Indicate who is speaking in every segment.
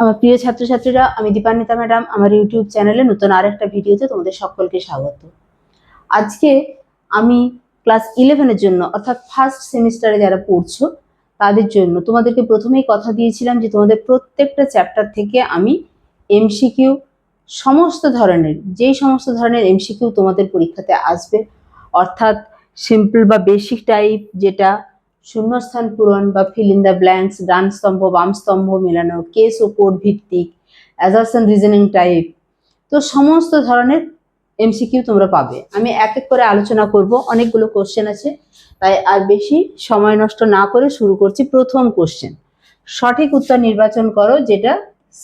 Speaker 1: আমার প্রিয় ছাত্রছাত্রীরা, আমি দীপান্বিতা ম্যাডাম, আমার ইউটিউব চ্যানেলে নতুন আর একটা ভিডিওতে তোমাদের সকলকে স্বাগত। আজকে আমি ক্লাস ইলেভেনের জন্য, অর্থাৎ ফার্স্ট সেমিস্টারে যারা পড়ছো, তাদের জন্য তোমাদেরকে প্রথমেই কথা দিয়েছিলাম যে তোমাদের প্রত্যেকটা চ্যাপ্টার থেকে আমি এমসিকিউ সমস্ত ধরনের, যেই সমস্ত ধরনের এমসিকিউ তোমাদের পরীক্ষাতে আসবে, অর্থাৎ সিম্পল বা বেসিক টাইপ যেটা শূন্যস্থান পূরণ বা ফিল ইন দ্য ব্ল্যাঙ্কস ডান স্তম্ভ, বাম স্তম্ভ মেলানো কেস ও কোড ভিত্তিক অ্যাজারশন রিজনিং টাইপ তো সমস্ত ধরনের এমসিকিউ তোমরা পাবে। আমি এক এক করে আলোচনা করব, অনেকগুলো কোশ্চেন আছে, তাই আর বেশি সময় নষ্ট না করে শুরু করছি প্রথম কোশ্চেন সঠিক উত্তর নির্বাচন করো, যেটা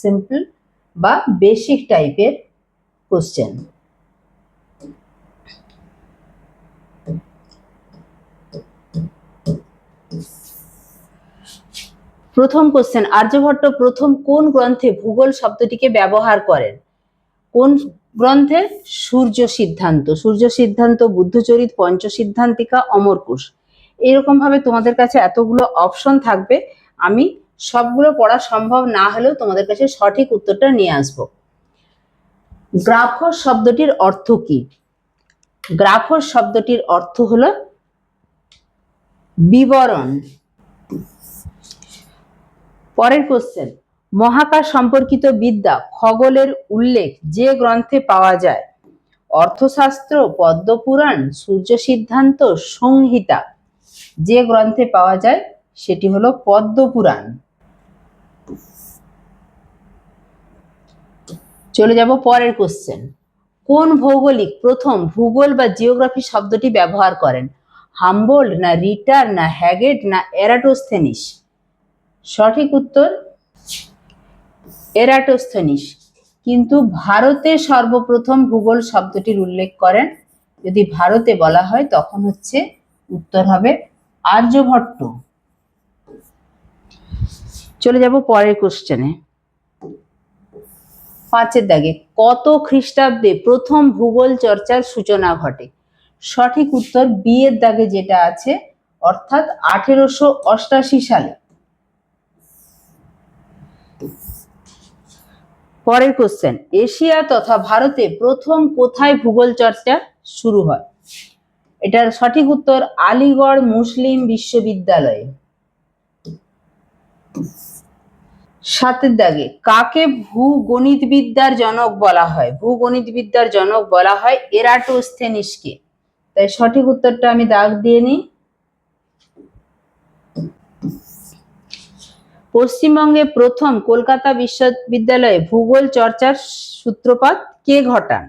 Speaker 1: সিম্পল বা বেসিক টাইপের কোশ্চেন প্রথম কোশ্চেন আর্যভট্ট প্রথম কোন গ্রন্থে ভূগোল শব্দটিকে ব্যবহার করেন? কোন গ্রন্থে সূর্য সিদ্ধান্ত? সূর্য সিদ্ধান্ত, বুদ্ধচরিত পঞ্চ সিদ্ধান্তিকা অমরকুশ এরকম ভাবে তোমাদের কাছে এতগুলো অপশন থাকবে। আমি সবগুলো পড়া সম্ভব না হলেও তোমাদের কাছে সঠিক উত্তরটা নিয়ে আসব। গ্রাফস শব্দটির অর্থ কি? গ্রাফস শব্দটির অর্থ হলো বিবরণ। পরের কোশ্চেন মহাকাশ সম্পর্কিত বিদ্যা, খগোলের উল্লেখ যে গ্রন্থে পাওয়া যায়? অর্থশাস্ত্র, পদ্মপুরাণ, সূর্য সিদ্ধান্ত, সংহিতা, যে গ্রন্থে পাওয়া যায়, সেটি হলো পদ্মপুরাণ। চলে যাব পরের কোশ্চেন কোন ভৌগোলিক প্রথম ভূগোল বা জিওগ্রাফি শব্দটি ব্যবহার করেন? হাম্বোল্ড না রিটার না হ্যাগেট না এরাটোস্থেনিস? সঠিক উত্তর, এরাটোস্থেনিস। কিন্তু ভারতে সর্বপ্রথম ভূগোল শব্দটির উল্লেখ করেন। যদি ভারতে বলা হয়, তখন হচ্ছে উত্তর হবে আর্যভট্ট। চলে যাব পরের কোশ্চেনে পাঁচের দাগে, কত খ্রিস্টাব্দে প্রথম ভূগোল চর্চার সূচনা ঘটে? সঠিক উত্তর বিয়ের দাগে যেটা আছে, অর্থাৎ আঠেরোশো অষ্টাশি সালে। পরের কোশ্চেন এশিয়া তথা ভারতে প্রথম কোথায় ভূগোল চর্চা শুরু হয়? এটার সঠিক উত্তর, আলিগড় মুসলিম বিশ্ববিদ্যালয়ে। সাতের দাগে, কাকে ভূগণিতবিদ্যার জনক বলা হয়? ভূগণিতবিদ্যার জনক বলা হয় এরাটোস্থেনিসকে। তাই সঠিক উত্তরটা আমি দাগ দিয়ে নিই। পশ্চিমবঙ্গে প্রথম কলকাতা বিশ্ববিদ্যালয়ে ভূগোল চর্চার সূত্রপাত কে ঘটান?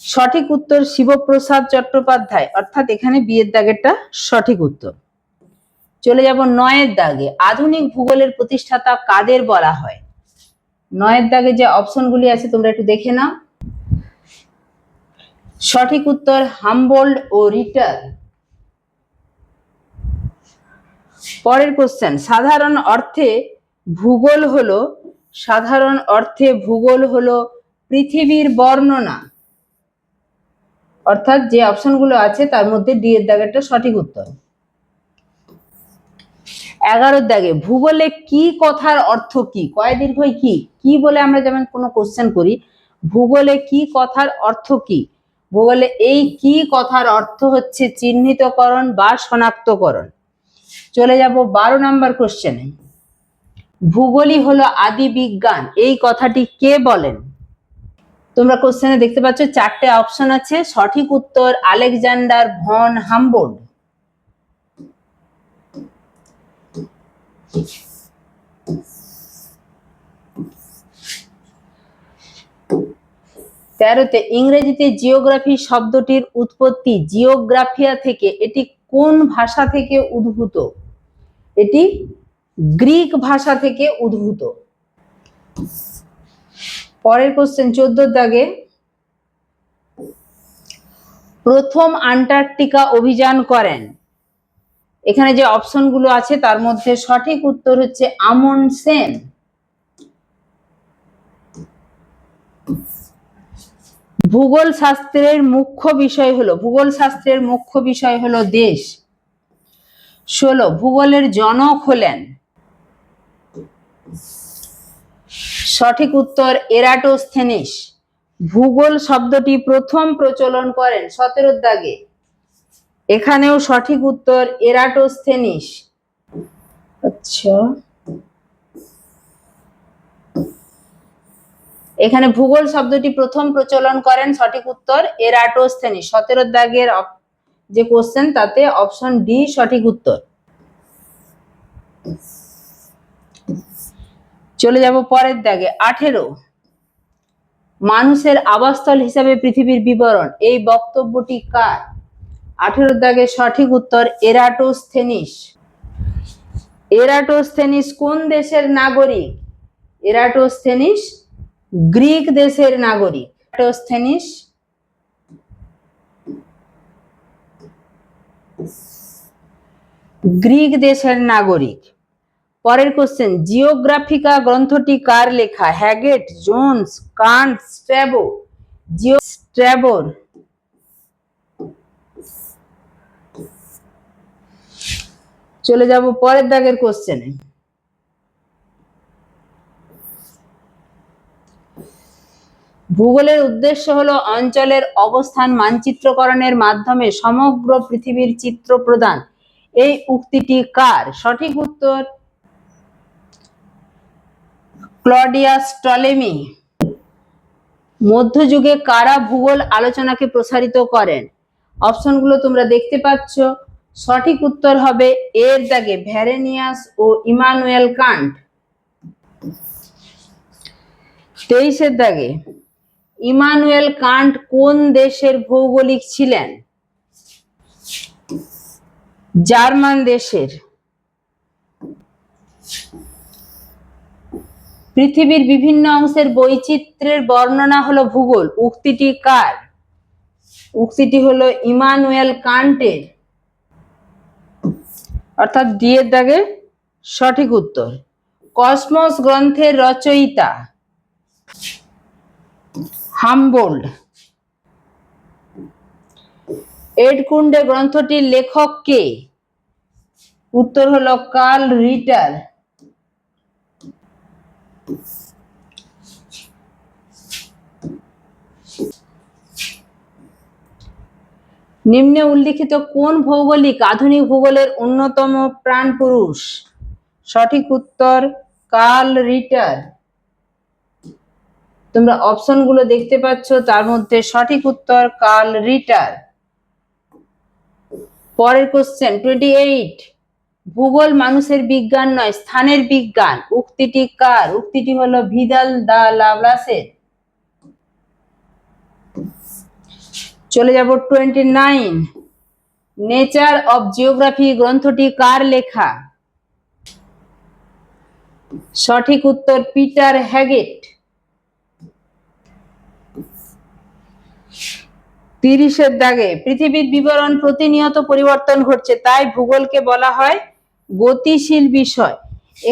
Speaker 1: সঠিক উত্তর শিবপ্রসাদ চট্টোপাধ্যায়। অর্থাৎ এখানে বিয়ের দাগেরটা সঠিক উত্তর। চলে যাব নয়ের দাগে। আধুনিক ভূগোলের প্রতিষ্ঠাতা কাদের বলা হয়? নয়ের দাগে যে অপশনগুলি আছে, তোমরা একটু দেখে নাও। সঠিক উত্তর হামবোল্ড ও রিটার। পরের কোশ্চেন সাধারণ অর্থে ভূগোল হলো, সাধারণ অর্থে ভূগোল হলো পৃথিবীর বর্ণনা। অর্থাৎ যে অপশনগুলো আছে, তার মধ্যে ডি এর দাগেরটা সঠিক উত্তর। এগারোর দাগে, ভূগোলে কি কথার অর্থ কি? কয় দীর্ঘই কি? কি বলে আমরা যেমন কোনো কোশ্চেন করি, ভূগোলে কি কথার অর্থ কি? ভূগোলে এই কি কথার অর্থ হচ্ছে চিহ্নিতকরণ বা শনাক্তকরণ। চলে যাব বারো নম্বর কোশ্চেনে ভূগোলই হলো আদি বিজ্ঞান, এই কথাটি কে বলেন? তোমরা কোশ্চেনে দেখতে পাচ্ছ চারটে অপশন আছে, সঠিক উত্তর আলেকজান্ডার ভন হামবোর্ড তেরোতে, ইংরেজিতে জিওগ্রাফি শব্দটির উৎপত্তি, জিওগ্রাফিয়া থেকে এটি কোন ভাষা থেকে উদ্ভূত? এটি গ্রিক ভাষা থেকে উদ্ভূত। পরের কোশ্চেন চোদ্দ দাগে প্রথম আন্টার্কটিকা অভিযান করেন। এখানে যে অপশনগুলো আছে, তার মধ্যে সঠিক উত্তর হচ্ছে আমন সেন। ভূগোল শাস্ত্রের মুখ্য বিষয় হলো, ভূগোল শাস্ত্রের মুখ্য বিষয় হলো দেশ। ষোলো, ভূগোলের জনক হলেন। সঠিক উত্তর এরাটোস্থেনিস ভূগোল শব্দটি প্রথম প্রচলন করেন সতেরোর দাগে। এখানেও সঠিক উত্তর এরাটোস্থেনিস আচ্ছা। এখানে ভূগোল শব্দটি প্রথম প্রচলন করেন সঠিক উত্তর এরাটোস্থেনিস সতেরোর দাগের যে কোশ্চেন তাতে অপশন ডি সঠিক উত্তর। চলে যাব পরের দাগে। আঠেরো। মানুষের আবাসস্থল হিসাবে পৃথিবীর বিবরণ, এই বক্তব্যটি কার? আঠেরো দাগে সঠিক উত্তর, এরাটোস্থেনিস। এরাটোস্থেনিস কোন দেশের নাগরিক? এরাটোস্থেনিস গ্রিক দেশের নাগরিক। এরাটোস্থেনিস গ্রিক দেশের নাগরিক। পরের কোশ্চেন জিওগ্রাফিকা গ্রন্থটি কার লেখা? Haggett Jones Kant Strabo Jio স্ট্র্যাবোর চলে যাব পরের দাগের কোশ্চেনে ভূগোলের উদ্দেশ্য হলো অঞ্চলের অবস্থান মানচিত্রকরণের মাধ্যমে সমগ্র পৃথিবীর চিত্র প্রদান। এই উক্তিটি কার? সঠিক উত্তর? Claudius Ptolemy. মধ্যযুগে কারা ভূগোল আলোচনাকে প্রসারিত করেন? অপশনগুলো তোমরা দেখতে পাচ্ছ। সঠিক উত্তর হবে এর দাগে ভ্যারেনিয়াস ও ইমানুয়েল কান্ট। তেইশের দাগে ইমানুয়েল কান্ট কোন দেশের ভৌগোলিক ছিলেন? জার্মান দেশের। পৃথিবীর বিভিন্ন অংশের বৈচিত্র্যের বর্ণনা হলো ভূগোল। উক্তিটি কার? উক্তিটি হলো ইমানুয়েল কান্টের। অর্থাৎ ডি এর দাগে সঠিক উত্তর। কসমস গ্রন্থের রচয়িতা। হামবোল্ড এডকুন্ডে গ্রন্থটির লেখক কে? উত্তর হলো কার্ল রিটার। নিম্নে উল্লিখিত কোন ভৌগোলিক আধুনিক ভূগোলের অন্যতম প্রাণ পুরুষ সঠিক উত্তর কার্ল রিটার। তোমরা অপশনগুলো দেখতে পাচ্ছ, তার মধ্যে সঠিক উত্তর কার্ল রিটার। পরের কোশ্চেন টোয়েন্টি এইট ভূগোল মানুষের বিজ্ঞান নয়, স্থানের বিজ্ঞান। উক্তিটি কার? উক্তিটি হলো ভিদাল দা লাভলাসের চলে যাব twenty nine nature of geography গ্রন্থটি কার লেখা? সঠিক উত্তর পিটার হ্যাগেট। তিরিশের দাগে পৃথিবীর বিবরণ প্রতিনিয়ত পরিবর্তন ঘটছে, তাই ভূগোলকে বলা হয় গতিশীল বিষয়।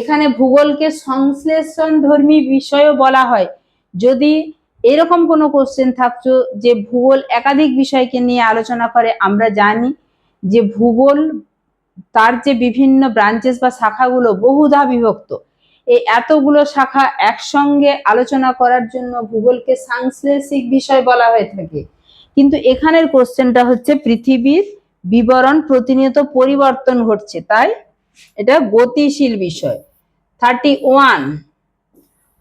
Speaker 1: এখানে ভূগোলকে সংশ্লেষণ ধর্মী বিষয়ও বলা হয়। যদি এরকম কোনো কোশ্চেন থাকতো যে ভূগোল একাধিক বিষয়কে নিয়ে আলোচনা করে, আমরা জানি যে ভূগোল তার যে বিভিন্ন ব্রাঞ্চেস বা শাখাগুলো বহুধা বিভক্ত। এই এতগুলো শাখা একসঙ্গে আলোচনা করার জন্য ভূগোলকে সাংশ্লেষিক বিষয় বলা হয়ে থাকে। কিন্তু এখানের কোশ্চেনটা হচ্ছে পৃথিবীর বিবরণ প্রতিনিয়ত পরিবর্তন ঘটছে, তাই এটা গতিশীল বিষয়। থার্টি ওয়ান,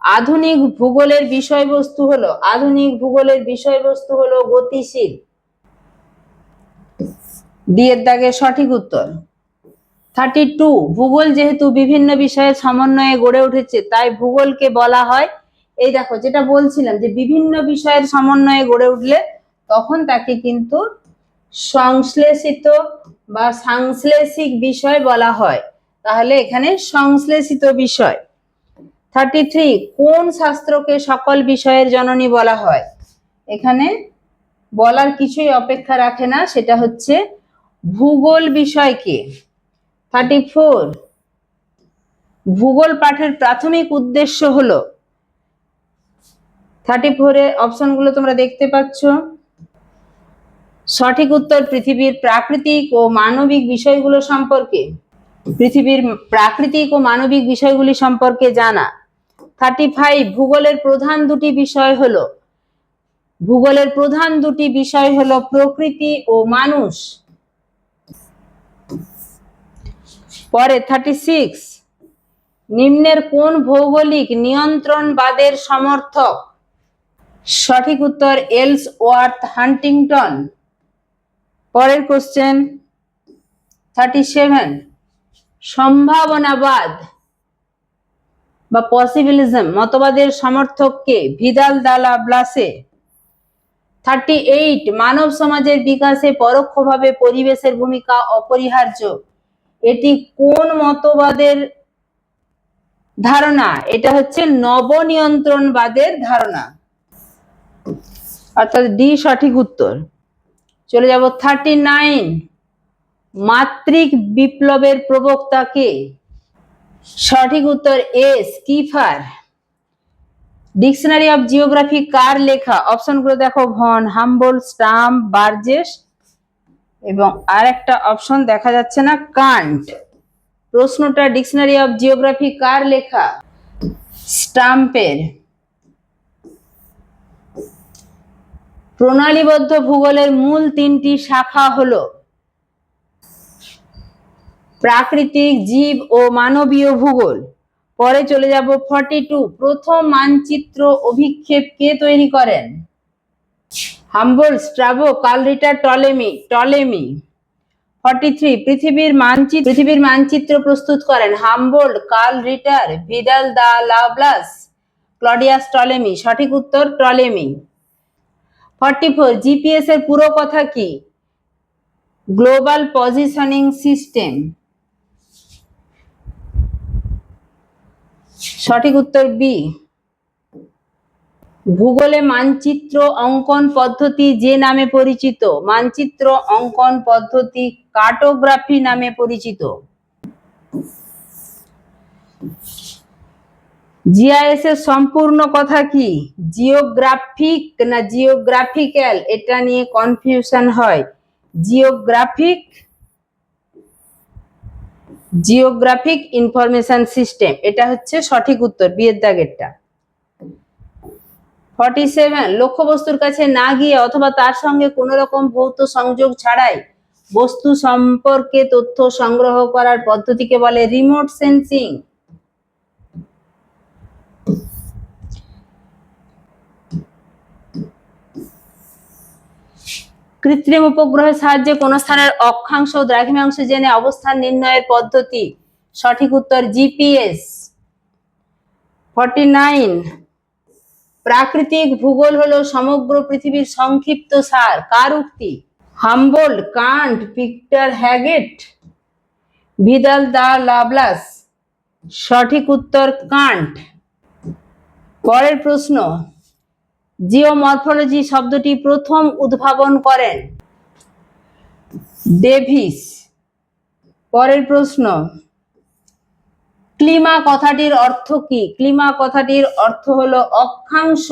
Speaker 1: আধুনিক ভূগোলের বিষয়বস্তু হলো, আধুনিক ভূগোলের বিষয়বস্তু হলো গতিশীল। দিয়ের দাগে সঠিক উত্তর। থার্টি টু, ভূগোল যেহেতু বিভিন্ন বিষয়ের সমন্বয়ে গড়ে উঠেছে, তাই ভূগোলকে বলা হয়, এই দেখো যেটা বলছিলাম যে বিভিন্ন বিষয়ের সমন্বয়ে গড়ে উঠলে তখন তাকে কিন্তু সংশ্লেষিত বা সাংশ্লেষিক বিষয় বলা হয়। তাহলে এখানে সংশ্লেষিত বিষয়। থার্টি থ্রি কোন শাস্ত্রকে সকল বিষয়ের জননী বলা হয়? এখানে বলার কিছুই অপেক্ষা রাখে না, সেটা হচ্ছে ভূগোল বিষয়কে। থার্টি ফোর ভূগোল পাঠের প্রাথমিক উদ্দেশ্য হলো। থার্টি ফোরের অপশনগুলো তোমরা দেখতে পাচ্ছ। সঠিক উত্তর পৃথিবীর প্রাকৃতিক ও মানবিক বিষয়গুলো সম্পর্কে। পৃথিবীর প্রাকৃতিক ও মানবিক বিষয়গুলি সম্পর্কে জানা। থার্টি ফাইভ ভূগোলের প্রধান দুটি বিষয় হলো, ভূগোলের প্রধান দুটি বিষয় হলো প্রকৃতি ও মানুষ। পরে থার্টি সিক্স নিম্নের কোন ভৌগোলিক নিয়ন্ত্রণবাদের সমর্থক? সঠিক উত্তর এলস ওয়ার্থ হান্টিংটন। পরের কোশ্চেন থার্টি সেভেন সম্ভাবনাবাদ বা পসিবিলিজম মতবাদের সমর্থককে ভিদাল দালা ব্লাসে থার্টি এইট মানব সমাজের বিকাশে পরোক্ষভাবে পরিবেশের ভূমিকা অপরিহার্য। এটি কোন মতবাদের ধারণা? এটা হচ্ছে নবনিয়ন্ত্রণবাদের ধারণা। অর্থাৎ ডি সঠিক উত্তর। চলে যাব থার্টি নাইন মাত্রিক বিপ্লবের প্রবক্তা কে? সঠিক উত্তর এ, স্কিফার। ডিকশনারি অফ জিওগ্রাফি কার লেখা? অপশনগুলো দেখো, ভন, হাম্বল, স্টাম্প, বার্জেস। এবং আর একটা অপশন দেখা যাচ্ছে না, কান্ট। প্রশ্নটা ডিকশনারি অফ জিওগ্রাফি কার লেখা? স্টাম্পের। প্রণালীবদ্ধ ভূগোলের মূল তিনটি শাখা হল প্রাকৃতিক, জীব ও মানবীয় ভূগোল। পরে চলে যাব ফর্টি টু প্রথম মানচিত্র অভিক্ষেপ কে তৈরি করেন? Humboldt Strabo Carl Ritter Ptolemy Ptolemy forty three পৃথিবীর মানচিত্র পৃথিবীর মানচিত্র প্রস্তুত করেন। Humboldt Carl Ritter Vidal de la Blache Claudius Ptolemy সঠিক উত্তর টলেমি ফর্টি ফোর জিপিএস এর পুরো কথা কি? গ্লোবাল পজিশনিং সিস্টেম সঠিক উত্তর বি ভূগোলে মানচিত্র অঙ্কন পদ্ধতি যে নামে পরিচিত, মানচিত্র অঙ্কন পদ্ধতি কার্টোগ্রাফি নামে পরিচিত। জিআইএস এর সম্পূর্ণ কথা কি? জিওগ্রাফিক না জিওগ্রাফিক্যাল? এটা নিয়ে কনফিউশন হয়। জিওগ্রাফিক জিওগ্রাফিক ইনফরমেশন সিস্টেম এটা হচ্ছে সঠিক উত্তর বিয়ের দাগেরটা ফর্টি সেভেন লক্ষ্যবস্তুর কাছে না গিয়ে অথবা তার সঙ্গে কোন রকম ভৌত সংযোগ ছাড়াই বস্তু সম্পর্কে তথ্য সংগ্রহ করার পদ্ধতিকে বলে রিমোট সেন্সিং কৃত্রিম উপগ্রহের সাহায্যে কোন স্থানের অক্ষাংশ দ্রাঘিমাংশ জেনে অবস্থান নির্ণয়ের পদ্ধতি। সঠিক উত্তর জিপিএস। Forty nine. প্রাকৃতিক ভূগোল হলো সমগ্র পৃথিবীর সংক্ষিপ্ত সার। কার উক্তি? Humboldt Kant Peter Haggett, Vidal de la Blache সঠিক উত্তর কান্ট। পরের প্রশ্ন জিওমরফোলজি শব্দটি প্রথম উদ্ভাবন করেন। ডেভিস, পরের প্রশ্ন, ক্লিমা কথাটির অর্থ কি? ক্লিমা কথাটির অর্থ হলো অক্ষাংশ।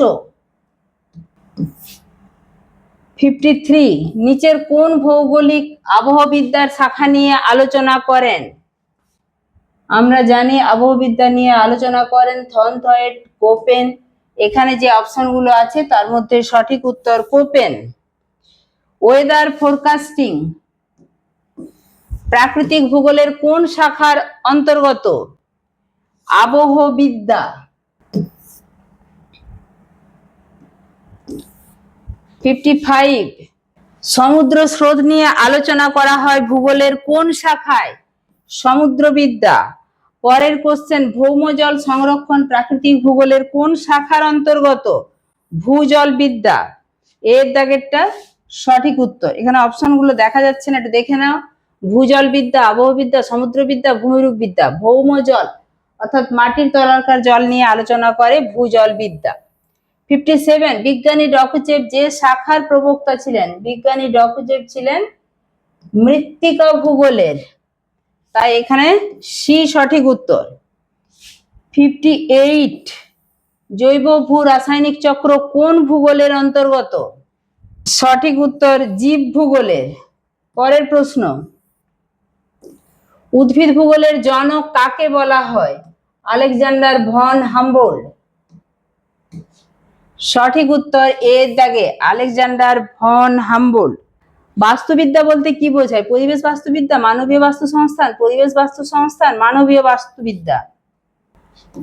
Speaker 1: ফিফটি থ্রি, নিচের কোন ভৌগোলিক আবহবিদ্যার শাখা নিয়ে আলোচনা করেন? আমরা জানি আবহবিদ্যা নিয়ে আলোচনা করেন থন থয়েট কোপেন এখানে যে অপশনগুলো আছে, তার মধ্যে সঠিক উত্তর কোপেন ওয়েদার ফোরকাস্টিং প্রাকৃতিক ভূগোলের কোন শাখার অন্তর্গত? আবহবিদ্যা। ফিফটি ফাইভ সমুদ্র স্রোত নিয়ে আলোচনা করা হয় ভূগোলের কোন শাখায়? সমুদ্রবিদ্যা। পরের কোশ্চেন ভৌমজল সংরক্ষণ প্রাকৃতিক ভূগোলের কোন শাখার অন্তর্গত? ভূজল বিদ্যা। এর দাগেরটা সঠিক উত্তর। এখানে অপশনগুলো দেখা যাচ্ছে না, একটু দেখে নাও। ভূজল বিদ্যা আবহবিদ্যা সমুদ্রবিদ্যা ভূমিরূপ বিদ্যা ভৌমজল অর্থাৎ মাটির তলাকার জল নিয়ে আলোচনা করে ভূজল বিদ্যা। ফিফটি সেভেন বিজ্ঞানী ডকুচেপ যে শাখার প্রবক্তা ছিলেন, বিজ্ঞানী ডকুচেপ ছিলেন মৃত্তিকা ভূগোলের। তাই এখানে সি সঠিক উত্তর। ফিফটি এইট জৈব ভূ রাসায়নিক চক্র কোন ভূগোলের অন্তর্গত? সঠিক উত্তর জীব ভূগোলের। পরের প্রশ্ন, উদ্ভিদ ভূগোলের জনক কাকে বলা হয়? আলেকজান্ডার ভন হাম্বোল্ড সঠিক উত্তর এর দাগে আলেকজান্ডার ভন হাম্বল। বাস্তুবিদ্যা বলতে কি বোঝায়? পরিবেশ বাস্তুবিদ্যা, মানবীয় বাস্তু সংস্থান পরিবেশ বাস্তু সংস্থান মানবীয় বাস্তুবিদ্যা।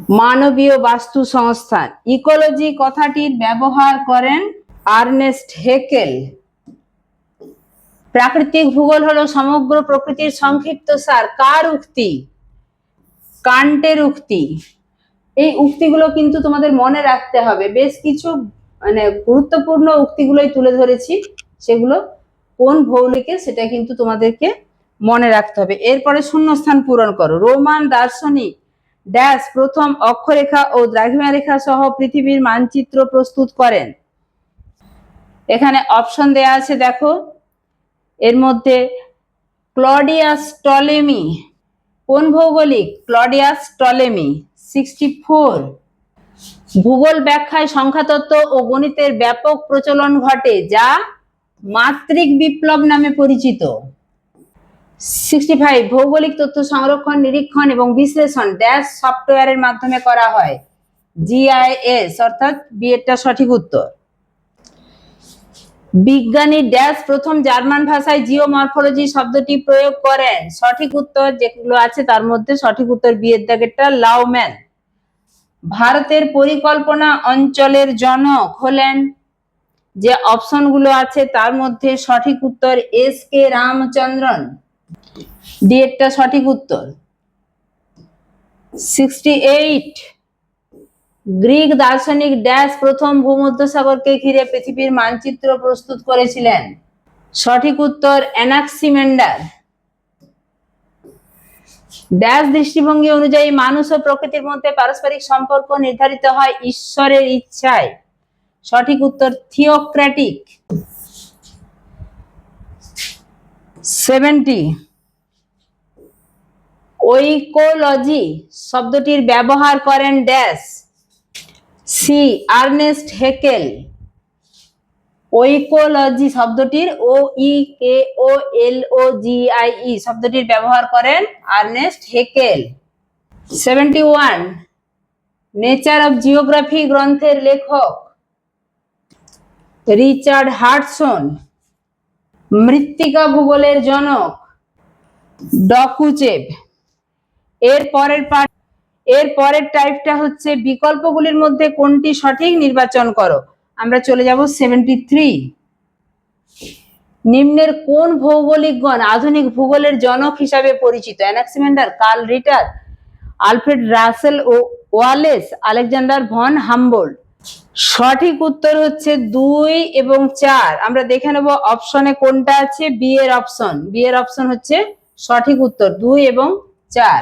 Speaker 1: মানবীয় বাস্তু সংস্থান ইকোলজি কথাটির ব্যবহার করেন আর্নেস্ট হেকেল। প্রাকৃতিক ভূগোল হলো সমগ্র প্রকৃতির সংক্ষিপ্ত সার। কার উক্তি? কান্টের উক্তি। এই উক্তিগুলো কিন্তু তোমাদের মনে রাখতে হবে। বেশ কিছু মানে গুরুত্বপূর্ণ উক্তিগুলোই তুলে ধরেছি। সেগুলো কোন ভৌলিকে সেটা কিন্তু তোমাদেরকে মনে রাখতে হবে। এরপরে শূন্যস্থান পূরণ করো। রোমান দার্শনিক ড্যাশ প্রথম অক্ষরেখা ও দ্রাঘিমা রেখা সহ পৃথিবীর মানচিত্র প্রস্তুত করেন। এখানে অপশন দেয়া আছে, দেখো। এর মধ্যে ক্লডিয়াস টলেমি, কোন ভৌগোলিক? Claudius Ptolemy, sixty four. ভূগোল ব্যাখ্যায় সংখ্যাতত্ত্ব ও গণিতের ব্যাপক প্রচলন ঘটে, যা মাত্রিক বিপ্লব নামে পরিচিত। সিক্সটি ফাইভ ভৌগোলিক তথ্য সংরক্ষণ, নিরীক্ষণ এবং বিশ্লেষণ ড্যাশ সফটওয়্যারের মাধ্যমে করা হয়। জিআইএস অর্থাৎ বিএডটা সঠিক উত্তর। বিজ্ঞানী ড্যাশ প্রথম জার্মান ভাষায় জিওমরফোলজি শব্দটি প্রয়োগ করেন। সঠিক উত্তর যেগুলো আছে তার মধ্যে সঠিক উত্তর বিয়ের দাগেরটা লাউম্যান ভারতের পরিকল্পনা অঞ্চলের জনক হলেন যে অপশনগুলো আছে তার মধ্যে সঠিক উত্তর এস কে রামচন্দ্রন। ডিএডটা সঠিক উত্তর। Sixty eight. গ্রিক দার্শনিক ড্যাশ প্রথম ভূমধ্যসাগরকে ঘিরে পৃথিবীর মানচিত্র প্রস্তুত করেছিলেন। সঠিক উত্তর অ্যানাক্সিমেন্ডার। ড্যাশ দৃষ্টিভঙ্গি অনুযায়ী মানুষ ও প্রকৃতির মধ্যে পারস্পরিক সম্পর্ক নির্ধারিত হয় ঈশ্বরের ইচ্ছায়। সঠিক উত্তর থিওক্র্যাটিক সেভেন্টি ওইকোলজি শব্দটির ব্যবহার করেন dash. C Ernst Haeckel. Oecology শব্দটির ও ই কে ও এল ও জি আই ই শব্দটির ব্যবহার করেন Ernst Haeckel. Seventy one nature of geography গ্রন্থের লেখক। রিচার্ড হার্টসন, মৃত্তিকা ভূগোলের জনক ডকুচেভ এর পরের পার্ট এর পরের টাইপটা হচ্ছে বিকল্পগুলির মধ্যে কোনটি সঠিক নির্বাচন করো? আমরা চলে যাব সেভেন্টি থ্রি নিম্নের কোন ভৌগোলিকগণ আধুনিক ভূগোলের জনক হিসাবে পরিচিত? Anaximander Carl Ritter, Alfred Russel ও ওয়ালেস, আলেকজান্ডার ভন হাম্বোল্ড। সঠিক উত্তর হচ্ছে দুই এবং চার। আমরা দেখে নেব অপশনে কোনটা আছে বি এর অপশন বি এর অপশন হচ্ছে সঠিক উত্তর, দুই এবং চার।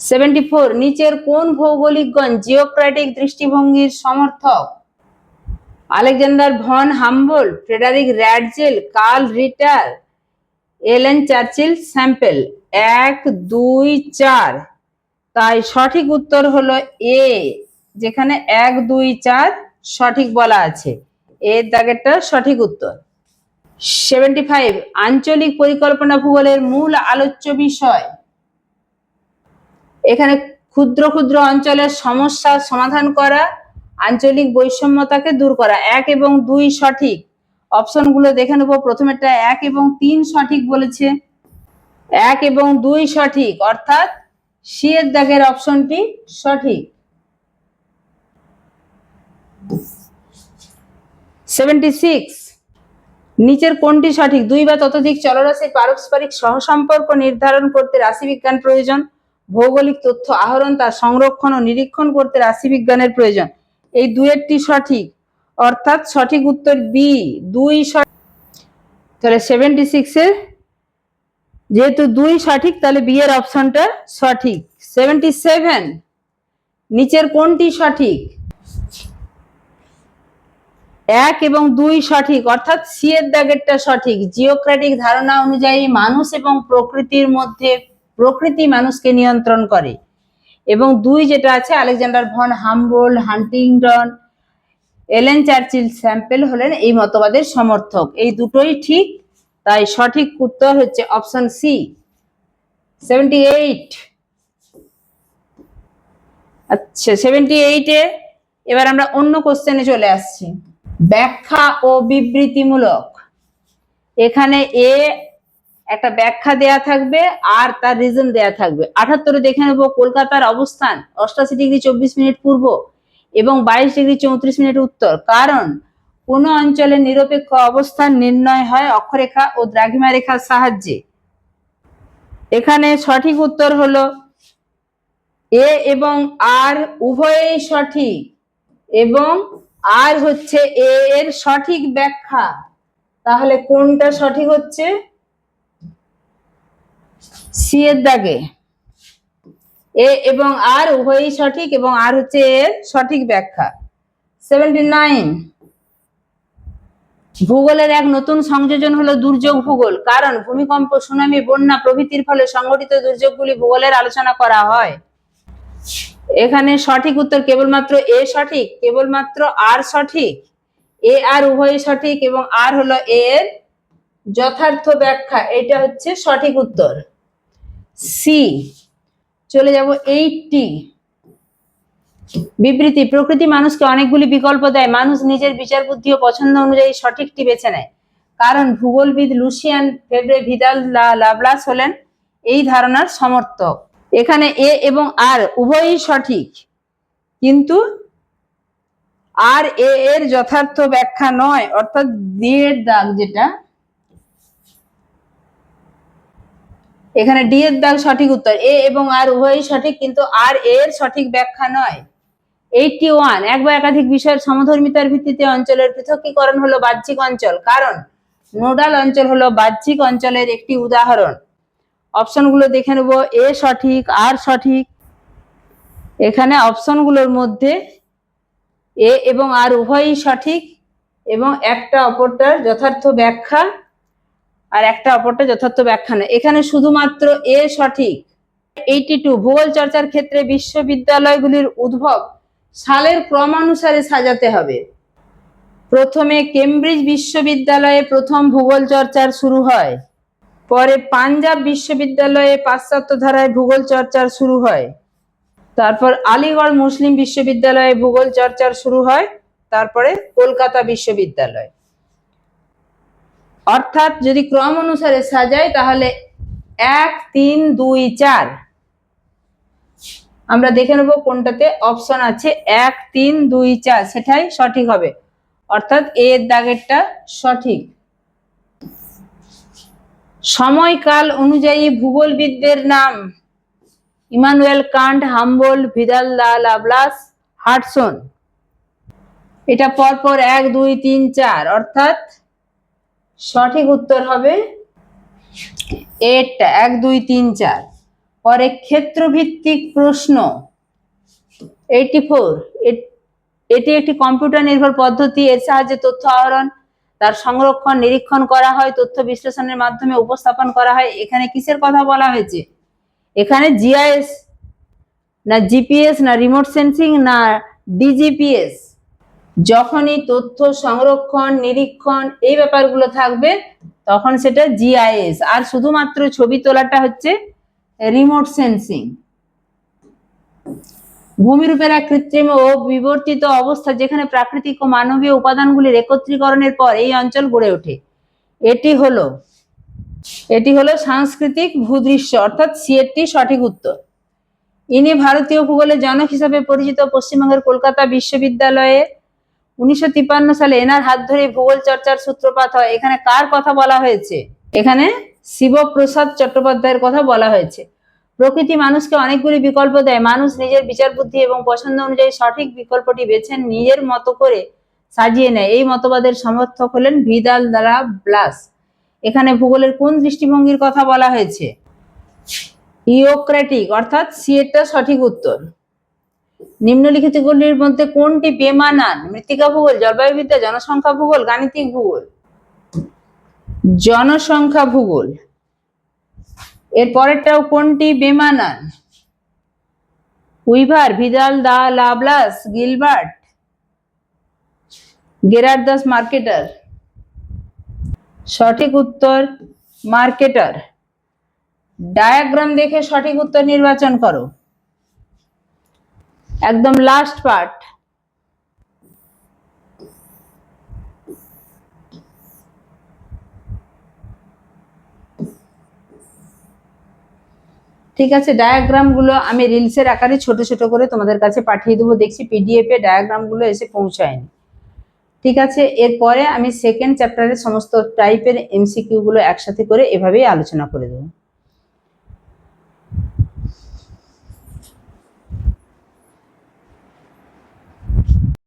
Speaker 1: সেভেন্টি ফোর নিচের কোন ভৌগোলিকগণ জিওক্র্যাটিক দৃষ্টিভঙ্গির সমর্থক? Alexander von Humboldt Friedrich Ratzel, Carl Ritter, Ellen Churchill Semple. এক, দুই, চার। তাই সঠিক উত্তর হলো এ যেখানে এক, দুই, চার সঠিক বলা আছে। এর দাগেরটা সঠিক উত্তর। সেভেন্টি ফাইভ আঞ্চলিক পরিকল্পনা ভূগোলের মূল আলোচ্য বিষয়। এখানে ক্ষুদ্র ক্ষুদ্র অঞ্চলের সমস্যার সমাধান করা, আঞ্চলিক বৈষম্যতাকে দূর করা, এক এবং দুই সঠিক। অপশনগুলো দেখে নেব। প্রথমেরটা এক এবং তিন সঠিক বলেছে। এক এবং দুই সঠিক, অর্থাৎ সি এর দাগের অপশনটি সঠিক। সেভেন্টি সিক্স নিচের কোনটি সঠিক? দুই বা ততোধিক চলরাশির পারস্পরিক সহসম্পর্ক নির্ধারণ করতে রাশিবিজ্ঞান প্রয়োজন। ভৌগোলিক তথ্য আহরণ, তার সংরক্ষণ ও নিরীক্ষণ করতে রাশিবিজ্ঞানের প্রয়োজন। এই দুয়েরটি সঠিক। অর্থাৎ সঠিক উত্তর বি, দুই তাহলে সেভেন্টি সিক্সের যেহেতু দুই সঠিক, তাহলে বি এর অপশনটা সঠিক। সেভেন্টি সেভেন নিচের কোনটি সঠিক? এক এবং দুই সঠিক, অর্থাৎ সি এর দাগেরটা সঠিক। জিওক্র্যাটিক ধারণা অনুযায়ী মানুষ এবং প্রকৃতির মধ্যে, প্রকৃতি মানুষকে নিয়ন্ত্রণ করে। এবং দুই যেটা আছে, Alexander von Humboldt Huntington, Ellen Churchill Semple হলেন এই মতবাদের সমর্থক। এই দুটোই ঠিক তাই সঠিক উত্তর হচ্ছে অপশন সি। সেভেন্টি এইট আচ্ছা সেভেন্টি এইটে এবার আমরা অন্য কোশ্চেনে চলে আসছি। ব্যাখ্যা ও বিবৃতিমূলক। এখানে এ একটা ব্যাখ্যা দেয়া থাকবে আর তার রিজন দেয়া থাকবে। আঠাত্তরে দেখে নেব কলকাতার অবস্থান, অষ্টাশি ডিগ্রি চব্বিশ মিনিট পূর্ব এবং বাইশ ডিগ্রি চৌত্রিশ মিনিট উত্তর। কারণ কোন অঞ্চলের নিরপেক্ষ অবস্থান নির্ণয় হয় অক্ষরেখা ও দ্রাঘিমা রেখার সাহায্যে। এখানে সঠিক উত্তর হলো এ এবং আর উভয়েই সঠিক এবং আর হচ্ছে এ এর সঠিক ব্যাখ্যা। তাহলে কোনটা সঠিক হচ্ছে? সি এর দাগে। এ এবং আর উভয়ই সঠিক এবং আর হচ্ছে এর সঠিক ব্যাখ্যা। Seventy nine. ভূগোলের এক নতুন সংযোজন হলো দুর্যোগ ভূগোল। কারণ ভূমিকম্প, সুনামি, বন্যা প্রভৃতির ফলে সংঘটিত দুর্যোগগুলি ভূগোলের আলোচনা করা হয়। এখানে সঠিক উত্তর কেবলমাত্র এ সঠিক, কেবলমাত্র আর সঠিক। এ আর উভয়ই সঠিক এবং আর হলো এ এর যথার্থ ব্যাখ্যা। এটা হচ্ছে সঠিক উত্তর। সি, চলে যাব এইটটি। বিবৃতি, প্রকৃতি মানুষকে অনেকগুলি বিকল্প দেয়। মানুষ নিজের বিচার বুদ্ধি ও পছন্দ অনুযায়ী সঠিকটি বেছে নেয়। কারণ ভূগোলবিদ লুসিয়ান ফেব্রে ভিদাল লাভলাস হলেন এই ধারণার সমর্থক। এখানে এ এবং আর উভয়ই সঠিক। কিন্তু আর এ এর যথার্থ ব্যাখ্যা নয়, অর্থাৎ ডি এর দাগ যেটা, এখানে ডি এর দাগ সঠিক উত্তর। এ এবং আর উভয়ই সঠিক, কিন্তু আর এর সঠিক ব্যাখ্যা নয়। এইটি ওয়ান এক বা একাধিক বিষয়ের সমধর্মিতার ভিত্তিতে অঞ্চলের পৃথকীকরণ হলো বাহ্যিক অঞ্চল। কারণ, নোডাল অঞ্চল হলো বাহ্যিক অঞ্চলের একটি উদাহরণ। অপশনগুলো দেখে নেব, এ সঠিক, আর সঠিক। এখানে অপশনগুলোর মধ্যে এ এবং আর উভয়ই সঠিক এবং একটা অপরটার যথার্থ ব্যাখ্যা আর একটা অপরটা যথার্থ ব্যাখ্যা নয়। এখানে শুধুমাত্র এ সঠিক। এইটি টু ভূগোল চর্চার ক্ষেত্রে বিশ্ববিদ্যালয়গুলির উদ্ভব সালের ক্রম অনুসারে সাজাতে হবে। প্রথমে কেমব্রিজ বিশ্ববিদ্যালয়ে প্রথম ভূগোল চর্চার শুরু হয়। পরে পাঞ্জাব বিশ্ববিদ্যালয়ে পাশ্চাত্য ধারায় ভূগোল চর্চার শুরু হয়। তারপর আলিগড় মুসলিম বিশ্ববিদ্যালয়ে ভূগোল চর্চার শুরু হয়। তারপরে কলকাতা বিশ্ববিদ্যালয়। অর্থাৎ যদি ক্রম অনুসারে সাজায়, তাহলে এক, তিন, দুই, চার। আমরা দেখে নেব কোনটাতে অপশন আছে এক, তিন, দুই, চার, সেটাই সঠিক হবে। অর্থাৎ এর দাগেরটা সঠিক। সময়কাল অনুযায়ী ভূগোলবিদদের নাম ইমানুয়েল কান্ট হাম্বোল্ড ভিদাল লা লাভলাস হার্টসন এটা পরপর এক, দুই, তিন, চার, অর্থাৎ সঠিক উত্তর হবে এটা এক, দুই, তিন, চার। পরে ক্ষেত্রভিত্তিক প্রশ্ন। এইটি ফোর এটি একটি কম্পিউটার নির্ভর পদ্ধতি। এর সাহায্যে তথ্য আহরণ, তার সংরক্ষণ, নিরীক্ষণ করা হয়, তথ্য বিশ্লেষণের মাধ্যমে উপস্থাপন করা হয়। এখানে কিসের কথা বলা হয়েছে? এখানে জিআইএস, না জিপিএস, না রিমোট সেন্সিং, না ডিজিপিএস। যখনই তথ্য সংরক্ষণ, নিরীক্ষণ এই ব্যাপারগুলো থাকবে, তখন সেটা জিআইএস। আর শুধুমাত্র ছবি তোলাটা হচ্ছে রিমোট সেন্সিং ভূমিরূপের কৃত্রিম ও বিবর্তিত অবস্থা যেখানে প্রাকৃতিক ও মানবীয় উপাদানগুলির একত্রীকরণের পর এই অঞ্চল গড়ে ওঠে। এটি হলো এটি হলো সাংস্কৃতিক ভূদৃশ্য, অর্থাৎ সিএটি সঠিক উত্তর। ইনি ভারতীয় ভূগোলের জনক হিসাবে পরিচিত পশ্চিমবঙ্গের কলকাতা বিশ্ববিদ্যালয়ে উনিশশো তিপ্পান্ন সালে এনার হাত ধরে ভূগোল চর্চার সূত্রপাত হয়। এখানে কার কথা বলা হয়েছে? এখানে শিবপ্রসাদ চট্টোপাধ্যায়ের কথা বলা হয়েছে। প্রকৃতি মানুষকে অনেকগুলি বিকল্প দেয়। মানুষ নিজের বিচার বুদ্ধি এবং পছন্দ অনুযায়ী সঠিক বিকল্পটি বেছে নিজের মতো করে সাজিয়ে নেয়। এই মতবাদের সমর্থক হলেন ভিদাল দ্বারা ব্লাস। এখানে ভূগোলের কোন দৃষ্টিভঙ্গির কথা বলা হয়েছে? ইওক্রেটিক, অর্থাৎ সিএটা সঠিক উত্তর। নিম্নলিখিতগুলির মধ্যে কোনটি বেমানান? মৃত্তিকা ভূগোল, জলবায়ুবিদ্যা, জনসংখ্যা ভূগোল, গাণিতিক ভূগোল। জনসংখ্যা ভূগোল। এর পরেরটাও কোনটি? বেমানান। Weaver, Vidal, de, la Blache, Gilbert Gerardus Mercator. সঠিক উত্তর, মার্কেটার। ডায়াগ্রাম দেখে সঠিক উত্তর নির্বাচন করো। একদম লাস্ট পার্ট ঠিক আছে ডায়াগ্রামগুলো আমি রিলসের আকারে ছোট ছোট করে তোমাদের কাছে পাঠিয়ে দেবো। দেখছি পিডিএফ ডায়াগ্রামগুলো এসে পৌঁছায়নি। ঠিক আছে, এরপরে আমি সেকেন্ড চ্যাপ্টারের সমস্ত টাইপের এমসিকিউগুলো একসাথে করে এভাবেই আলোচনা করে দেবো।